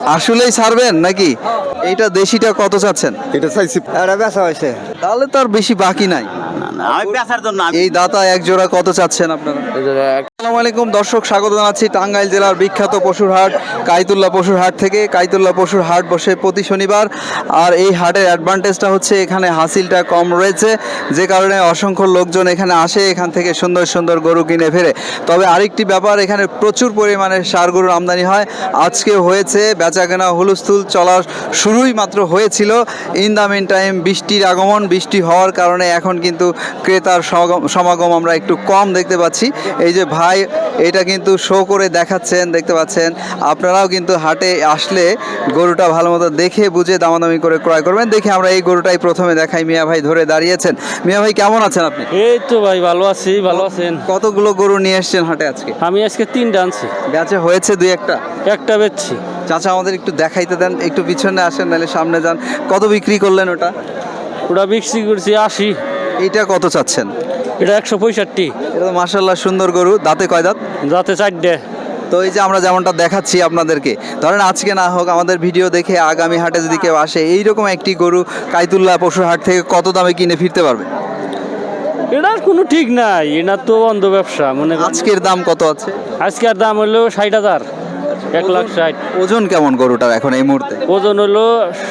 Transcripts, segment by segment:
আসলেই ছাড়বেন নাকি? এইটা দেশিটা কত চাচ্ছেন? এটা চাইছি। এটা বেচা হয়েছে। তাহলে তো আর বেশি বাকি নাই। আমি বেচার জন্য এই দাতা এক জোড়া কত চাচ্ছেন আপনারা? আসসালামু আলাইকুম দর্শক স্বাগত জানাচ্ছি টাঙ্গাইল জেলার বিখ্যাত পশুর হাট কাইতুল্লাহ পশুর হাট থেকে। কাইতুল্লাহ পশুর হাট বসে প্রতি শনিবার আর এই হাটের অ্যাডভান্টেজটা হচ্ছে এখানে হাসিলটা কম রয়েছে যে কারণে অসংখ্য লোকজন এখানে আসে এখান থেকে সুন্দর সুন্দর গরু কিনে ফেরে। তবে আরেকটি ব্যাপার এখানে প্রচুর পরিমাণে সার গরুর আমদানি হয়। আজকে হয়েছে বেচাকেনা হুলস্থুল চলার শুরুই মাত্র হয়েছিল। ইন দ্য মিন টাইম বৃষ্টির আগমন বৃষ্টি হওয়ার কারণে এখন কিন্তু ক্রেতার সমাগম- আমরা একটু কম দেখতে পাচ্ছি। এই যে ভাই এটা কিন্তু শো করে দেখাচ্ছেন দেখতে পাচ্ছেন। আপনারাও কিন্তু হাটে আসলে গরুটা ভালো মতো দেখে বুঝে দামাদামি করে ক্রয় করবেন। দেখে আমরা এই গরুটাই প্রথমে দেখাই। মিয়া ভাই ধরে দাঁড়িয়েছেন। মিয়া ভাই কেমন আছেন আপনি? এই তো ভাই ভালো আছি ভালো আছেন। কতগুলো গরু নিয়ে এসেছেন হাটে আজকে? আমি আজকে তিনটা আনছি। বেচা হয়েছে দুই একটা? একটা বেচছি। চাচা আমাদের একটু দেখাইতে দেন একটু পিছনে আসেন নাহলে সামনে যান। কত বিক্রি করলেন ওটা? ওটা বিক্রি করছি আশি। এইটা কত চাচ্ছেন? এটা একশো পঁয়ষট্টি। এটা তো মার্শাল্লাহ সুন্দর গরু। দাঁতে কয় দাঁত? যাতে চারটে তো এই যে আমরা যেমনটা দেখাচ্ছি আপনাদেরকে ধরেন আজকে না হোক আমাদের ভিডিও দেখে আগামী হাটে যদি কেউ আসে এইরকম একটি গরু কাইতুল্লাহ পশুর হাট থেকে কত দামে কিনে ফিরতে পারবে? এটার কোনো ঠিক নাই এটা তো অন্ধ ব্যবসা মনে আজকের দাম কত আছে? আজকের দাম হলো ষাট হাজার। এক লাখ ষাট। ওজন কেমন গরুটার এখন এই মুহূর্তে? ওজন হলো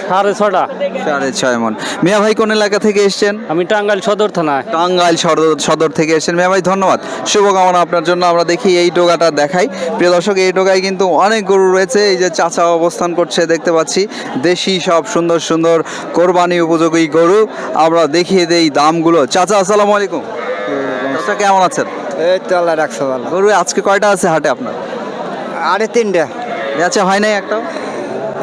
সাড়ে ছটা। সাড়ে ছয় মন। মিয়া ভাই কোন এলাকা থেকে এসছেন? আমি টাঙ্গাইল সদর থানায়। টাঙ্গাইল সদর সদর থেকে এসেছেন। মিয়া ভাই ধন্যবাদ। শুভকামনা আপনার জন্য। আমরা দেখি এই টোকাটা দেখাই। প্রিয় দর্শক এই টোকায় কিন্তু অনেক গরু রয়েছে। এই যে চাচা অবস্থান করছে দেখতে পাচ্ছি। দেশি সব সুন্দর সুন্দর কোরবানি উপযোগী গরু। আমরা দেখিয়ে দেই দামগুলো। চাচা আসসালামু আলাইকুম। চাচা কেমন আছেন? এই তো আল্লাহ রাখছো ভালো। গরু আজকে কয়টা আছে হাটে আপনার? আরে তিনটা। আচ্ছা হয় নাই একটা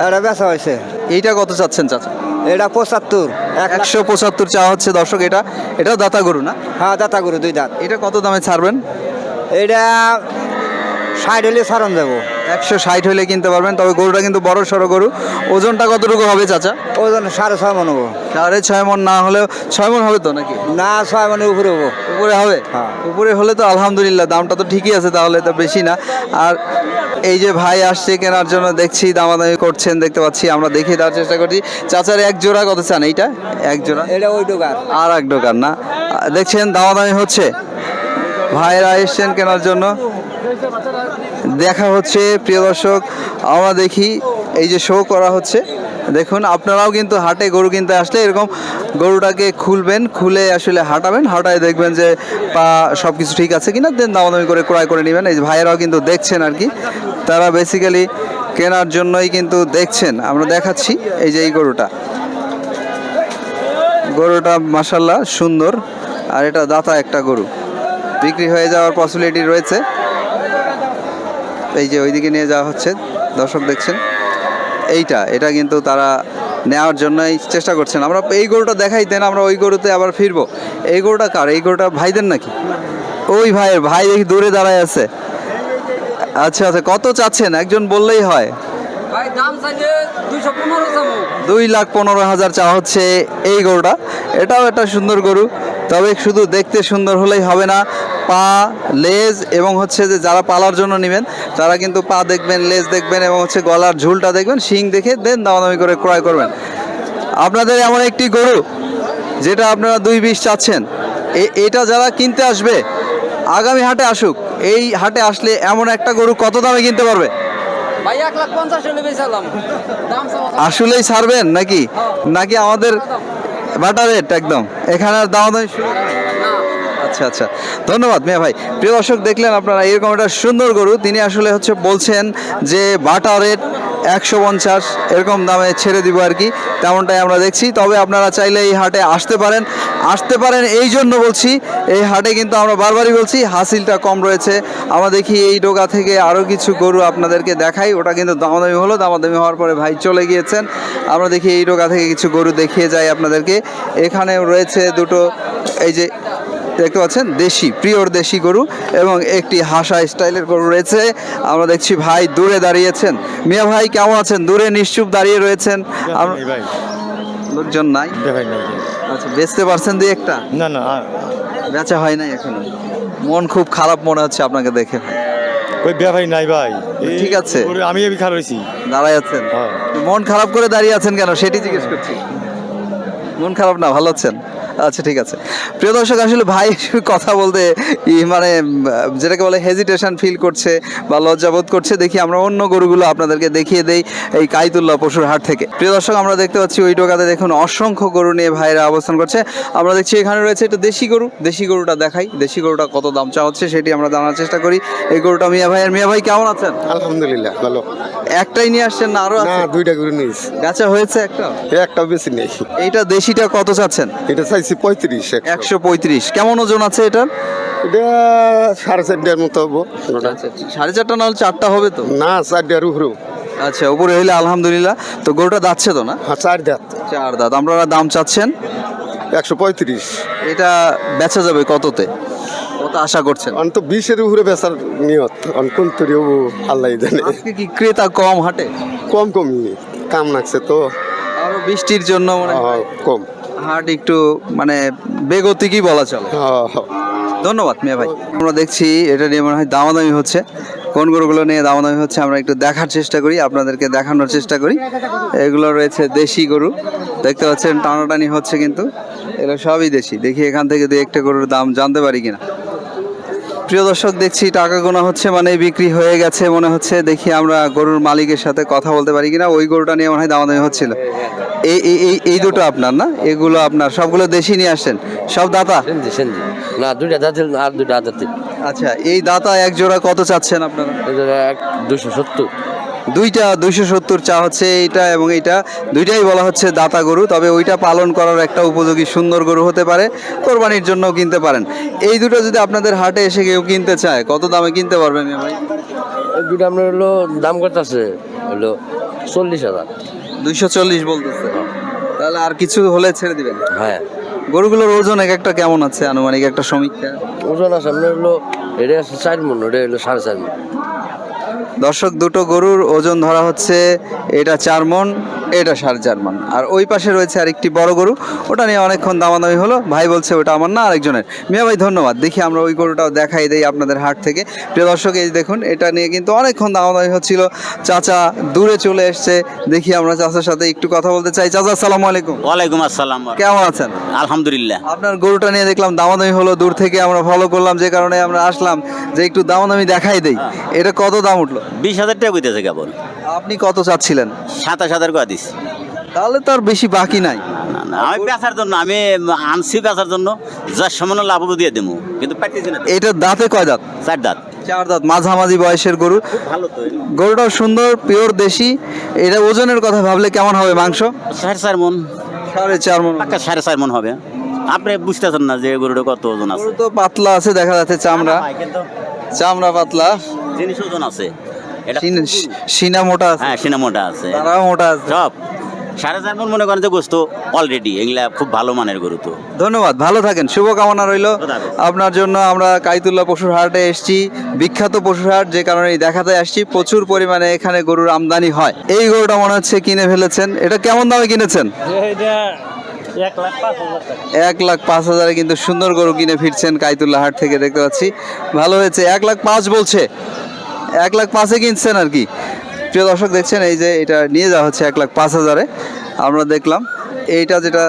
এটা বেচা হয়েছে। এইটা কত চাচ্ছেন চাচা? এটা পঁচাত্তর। এক একশো পঁচাত্তর চা হচ্ছে দর্শক এটা এটাও দাতা গরু না? হ্যাঁ দাতা গরু দুই দাঁত। এটা কত দামে ছাড়বেন? এটা ষাট হলে সারণ যাব। একশো ষাট হলে কিনতে পারবেন তবে গরুটা কিন্তু বড় সড়ো গরু। ওজনটা কতটুকু হবে চাচা? ওজন সাড়ে ছয় মন হব। সাড়ে ছয় মন না হলেও ছয় মন হবে তো নাকি? না ছয় মনের উপরে হব। উপরে হবে? হ্যাঁ। উপরে হলে তো আলহামদুলিল্লাহ দামটা তো ঠিকই আছে তাহলে তো বেশি না। আর এই যে ভাই আসছে কেনার জন্য দেখছি দামাদামি করছেন দেখতে পাচ্ছি আমরা দেখে দেওয়ার চেষ্টা করছি। চাচার এক জোড়া কত চান এইটা? এক জোড়া? এটা ওই দোকান। আর এক দোকান না? দেখছেন দামাদামি হচ্ছে। ভাইরা এসছেন কেনার জন্য। দেখা হচ্ছে প্রিয় দর্শক আমরা দেখি এই যে শো করা হচ্ছে। দেখুন আপনারাও কিন্তু হাটে গরু কিনতে আসলে এরকম গরুটাকে খুলবেন খুলে আসলে হাঁটাবেন হাঁটায় দেখবেন যে পা সব কিছু ঠিক আছে কিনা দেন দামাদামি করে ক্রয় করে নেবেন। এই ভাইয়েরাও কিন্তু দেখছেন আর কি। তারা বেসিক্যালি কেনার জন্যই কিন্তু দেখছেন। আমরা দেখাচ্ছি এই যে এই গরুটা। গরুটা মাসাল্লাহ সুন্দর, আর এটা দাতা একটা গরু। বিক্রি হয়ে যাওয়ার পসিবিলিটি রয়েছে। এই যে ওইদিকে নিয়ে যাওয়া হচ্ছে, দর্শক দেখছেন। এইটা, এটা কিন্তু তারা নেওয়ার জন্যই চেষ্টা করছেন। আমরা এই গরুটা দেখাই, দেন আমরা ওই গরুতে আবার ফিরবো। এই গরুটা কার? এই গরুটা ভাইদের নাকি? ওই ভাইয়ের, ভাই দেখি দূরে দাঁড়ায় আছে। আচ্ছা আচ্ছা কত চাচ্ছেন? একজন বললেই হয়। দুই লাখ পনেরো হাজার চা হচ্ছে এই গরুটা। এটাও একটা সুন্দর গরু তবে শুধু দেখতে সুন্দর হলেই হবে না। পা লেজ এবং হচ্ছে যে যারা পালার জন্য নেবেন তারা কিন্তু পা দেখবেন লেজ দেখবেন এবং হচ্ছে গলার ঝুলটা দেখবেন শিং দেখে দেন দামাদামি করে ক্রয় করবেন। আপনাদের এমন একটি গরু যেটা আপনারা দুই বিশ চাচ্ছেন। এটা যারা কিনতে আসবে আগামী হাটে আসুক এই হাটে আসলে এমন একটা গরু কত দামে কিনতে পারবে? আসলেই ছাড়বেন নাকি? নাকি আমাদের বাটা রেট একদম? এখানে আর দাম দামি আচ্ছা আচ্ছা। ধন্যবাদ মেয়া ভাই। প্রিয় দর্শক দেখলেন আপনারা এরকম একটা সুন্দর গরু। তিনি আসলে হচ্ছে বলছেন যে বাটা রেট একশো পঞ্চাশ, এরকম দামে ছেড়ে দিব আর কি, তেমনটাই আমরা দেখছি। তবে আপনারা চাইলে এই হাটে আসতে পারেন। আসতে পারেন এই জন্য বলছি, এই হাটে কিন্তু আমরা বারবারই বলছি, হাসিলটা কম রয়েছে। আমরা দেখি এই ডোকা থেকে আরও কিছু গরু আপনাদেরকে দেখাই। ওটা কিন্তু দামাদামি হলো, দামাদামি হওয়ার পরে ভাই চলে গিয়েছেন। আমরা দেখি এই ডোকা থেকে কিছু গরু দেখিয়ে যাই আপনাদেরকে। এখানেও রয়েছে দুটো, এই যে দেখতে পাচ্ছেন দেশি প্রিয়র দেশি গরু এবং একটি হাসা স্টাইলের গরু রয়েছে। আমরা দেখছি ভাই দূরে দাঁড়িয়েছেন। মিয়া ভাই কেমন আছেন? দূরে নিশ্চুপ দাঁড়িয়ে রয়েছেন। লোকজন নাই? আচ্ছা বেচতে পারছেন দুই একটা? না না বেচা হয় নাই এখনও। মন খুব খারাপ মনে হচ্ছে আপনাকে দেখে। ওই নাই ভাই। ঠিক আছে। ওরে আমি আমি খারাপ হয়েছি। দাঁড়ায় আছেন। হ্যাঁ। মন খারাপ করে দাঁড়িয়ে আছেন কেন? সেটি জিজ্ঞেস করছি। মন খারাপ না ভালো আছেন? আচ্ছা ঠিক আছে। প্রিয় দর্শক আসলে ভাই কথা বলতে মানে যেটাকে বলে হেজিটেশন ফিল করছে বা লজ্জাবোধ করছে দেখি আমরা অন্য গরুগুলো আপনাদেরকে দেখিয়ে দেই এই কাইতুল্লাহ পশুর হাট থেকে। প্রিয় দর্শক আমরা দেখতে পাচ্ছি ওই টোকাতে দেখুন অসংখ্য গরু নিয়ে ভাইরা অবস্থান করছে। আমরা দেখছি এখানে রয়েছে একটা দেশি গরু। দেশি গরুটা দেখাই। দেশি গরুটা কত দাম চা হচ্ছে সেটি আমরা জানার চেষ্টা করি। এই গরুটা মিয়া ভাই আর মিয়া ভাই কেমন আছেন? আলহামদুলিল্লাহ ভালো। একটাই নিয়ে আসছেন না আরও দুইটা গরু নিয়েছি। গাছা হয়েছে একটা? একটাও বেশি নেই। এইটা দেশিটা কত চাচ্ছেন? এটা চাইছি পঁয়ত্রিশ একশো। পঁয়ত্রিশ। কেমন ওজন আছে এটার এটা সাড়ে চারটার মতো হব। সাড়ে চারটা। না হলে চারটা হবে তো? না চারটার উপরেও। আচ্ছা উপরে হইলে আলহামদুলিল্লাহ। তো গরুটা যাচ্ছে তো না? হ্যাঁ চার দাঁত। চার দাঁত। আপনারা দাম চাচ্ছেন? একশো পঁয়ত্রিশ। এটা বেচা যাবে কততে? কত আশা করছেন? অন্ত বিশের উপরে বেচার নিয়ত। অন কোন তরি হব আল্লাহ জানে। কি ক্রেতা কম হাটে? কম কমই। কাম লাগছে তো। আরও বৃষ্টির জন্য কম। হাট একটু মানে বেগতিকই বলা চলে। হ্যাঁ, হ্যাঁ। ধন্যবাদ মিয়া ভাই। আমরা দেখছি এটা নিয়ে মনে হয় দামাদামি হচ্ছে। কোন গরুগুলো নিয়ে দামাদামি হচ্ছে আমরা একটু দেখার চেষ্টা করি আপনাদেরকে দেখানোর চেষ্টা করি। এগুলো রয়েছে দেশি গরু দেখতে পাচ্ছেন টানাটানি হচ্ছে কিন্তু। এগুলো সবই দেশি। দেখি এখান থেকে দু একটা গরুর দাম জানতে পারি কিনা। প্রিয় দর্শক দেখছি টাকা গোনা হচ্ছে মানে বিক্রি হয়ে গেছে মনে হচ্ছে। দেখি আমরা গরুর মালিকের সাথে কথা বলতে পারি কিনা। ওই গরুটা নিয়ে মনে হয় দামাদামি হচ্ছিল। এই এই এই দুটো আপনার না? এগুলো আপনার সবগুলো দেশি নিয়ে আসেন সব দাতা? না দুইটা দাঁত আর দুইটা আচ্ছা এই দাতা এক জোড়া কত চাচ্ছেন আপনারা? দুশো সত্তর। দুইটা দুইশো সত্তর চা হচ্ছে এইটা এবং এইটা। দুইটাই বলা হচ্ছে দাতা গরু তবে ওইটা পালন করার একটা উপযোগী সুন্দর গরু হতে পারে কোরবানির জন্য কিনতে পারেন। এই দুটো যদি আপনাদের হাটে এসে কেউ কিনতে চায় কত দামে কিনতে পারবেন ভাই? দুইটা আপনার হলো দাম কত আছে হলো চল্লিশ হাজার। দুইশো চল্লিশ বলতেছে। তাহলে আর কিছু হলে ছেড়ে দিবেন। হ্যাঁ। গরুগুলোর ওজন এক একটা কেমন আছে? আনুমানিক একটা সমীক্ষা। ওজন আছে আপনার হলো এটা আছে চার মন ওটা হলো সাড়ে চার মন। দর্শক দুটো গরুর ওজন ধরা হচ্ছে এটা চার মন। এটা সার জার্মান। আর ওই পাশে রয়েছে আরেকটি বড় গরু। ওটা নিয়ে অনেকক্ষণ দামাদামি হলো। ভাই বলছে ওটা আমার না আরেকজনের। মিয়া ভাই ধন্যবাদ। দেখি আমরা ওই গরুটাও দেখাই দেই আপনাদের হাট থেকে। প্রিয় দর্শক এই দেখুন এটা নিয়ে কিন্তু অনেকক্ষণ দামাদামি হচ্ছিল। চাচা দূরে চলে এসছে। দেখি আমরা চাচার সাথে একটু কথা বলতে চাই। চাচা আসসালামু আলাইকুম। ওয়ালাইকুম আসসালাম। কেমন আছেন? আলহামদুলিল্লাহ। আপনার গরুটা নিয়ে দেখলাম দামাদামি হলো। দূর থেকে আমরা ফলো করলাম। যে কারণে আমরা আসলাম যে একটু দামাদামি দেখাই দেই। এটা কত দাম উঠল? বিশ হাজার টাকা কইতেছে কেবল। আপনি কত চাচ্ছিলেন? সাতাশ হাজার করে দিস। তাহলে তো আর বেশি বাকি নাই। আমি বেচার জন্য আমি আনছি বেচার জন্য যার সামান্য লাভ দিয়ে দেবো কিন্তু পাইতেছি না। তো। এটা দাঁতে কয় দাঁত? চার দাঁত। চার দাঁত মাঝামাঝি বয়সের গরু। ভালো তো গরুটাও সুন্দর পিওর দেশি। এটা ওজনের কথা ভাবলে কেমন হবে মাংস? সাড়ে চার মন। সাড়ে চার মন। সাড়ে চার মন হবে। আপনি বুঝতেছেন না যে গরুটা কত ওজন আছে। তো পাতলা আছে দেখা যাচ্ছে চামড়া। কিন্তু চামড়া পাতলা। জিনিস ওজন আছে। এটা সিন- মোটা আছে। হ্যাঁ সিনেমাটা আছে। তারাও মোটা আছে। সব। সাড়ে চার মন মনে করেন যে গোস্ত অলরেডি এগুলা খুব ভালো মানের গরু তো। ধন্যবাদ ভালো থাকেন শুভকামনা রইল। আপনার জন্য আমরা কাইতুল্লাহ পশুর হাটে এসেছি বিখ্যাত পশুর হাট যে কারণে এই দেখাতে আসছি প্রচুর পরিমাণে এখানে গরুর আমদানি হয়। এই গরুটা মনে হচ্ছে কিনে ফেলেছেন। এটা কেমন দামে কিনেছেন? এক লাখ পাঁচ হাজার টাকা। এক লাখ পাঁচ হাজারে কিন্তু সুন্দর গরু কিনে ফিরছেন কাইতুল্লাহ হাট থেকে দেখতে পাচ্ছি। ভালো হয়েছে এক লাখ পাঁচ বলছে। এক লাখ পাঁচে কিনছেন আর কি। প্রিয় দর্শক, দেখছেন এই যে এটা নিয়ে যাওয়া হচ্ছে এক লাখ পাঁচ হাজারে। আমরা দেখলাম, এইটা যেটা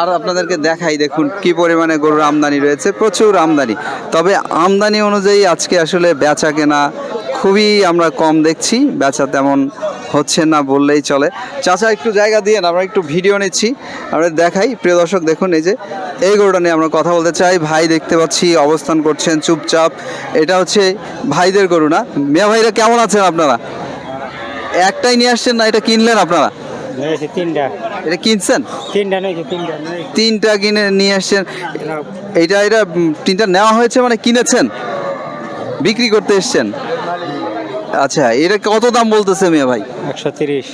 আর আপনাদেরকে দেখাই দেখুন কি পরিমাণে গরুর আমদানি রয়েছে, প্রচুর আমদানি। তবে আমদানি অনুযায়ী আজকে আসলে বেচা কেনা খুবই আমরা কম দেখছি, বেচা তেমন হচ্ছে না বললেই চলে। চাচা একটু জায়গা দিয়ে আমরা একটু ভিডিও নিচ্ছি। আমরা দেখাই। প্রিয় দর্শক দেখুন এই যে এই গরুটা নিয়ে আমরা কথা বলতে চাই। ভাই দেখতে পাচ্ছি অবস্থান করছেন চুপচাপ। এটা হচ্ছে ভাইদের গরু না? মিয়া ভাইরা কেমন আছেন আপনারা? একটাই নিয়ে আসছেন না এটা কিনলেন আপনারা? তিনটা। এটা কিনছেন? তিনটা তিনটা কিনে নিয়ে আসছেন। এটা উম, তিনটা নেওয়া হয়েছে মানে কিনেছেন? বিক্রি করতে এসছেন? আচ্ছা এটা কত দাম বলতেছে মিয়া ভাই? একশো তিরিশ।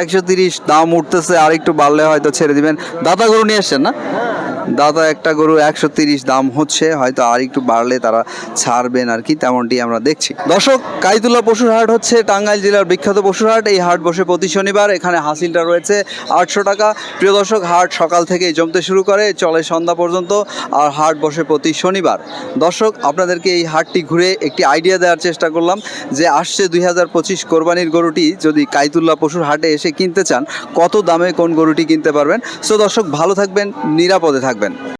একশো তিরিশ দাম উঠতেছে আর একটু বাড়লে হয়তো ছেড়ে দিবেন। দাদা গরু নিয়ে আসছেন না? দাদা, একটা গরু একশো তিরিশ দাম হচ্ছে, হয়তো আর একটু বাড়লে তারা ছাড়বেন আর কি, তেমনটি আমরা দেখছি। দর্শক কাইতুল্লাহ পশুর হাট হচ্ছে টাঙ্গাইল জেলার বিখ্যাত পশুর হাট এই হাট বসে প্রতি শনিবার, এখানে হাসিলটা রয়েছে আটশো টাকা। প্রিয় দর্শক, হাট সকাল থেকেই জমতে শুরু করে, চলে সন্ধ্যা পর্যন্ত, আর হাট বসে প্রতি শনিবার। দর্শক, আপনাদেরকে এই হাটটি ঘুরে একটি আইডিয়া দেওয়ার চেষ্টা করলাম যে আসছে দুই হাজার পঁচিশ কোরবানির গরুটি, যদি কাইতুল্লাহ পশুর হাটে এসে কিনতে চান, কত দামে কোন গরুটি কিনতে পারবেন। সো দর্শক, ভালো থাকবেন, নিরাপদে থাকবেন।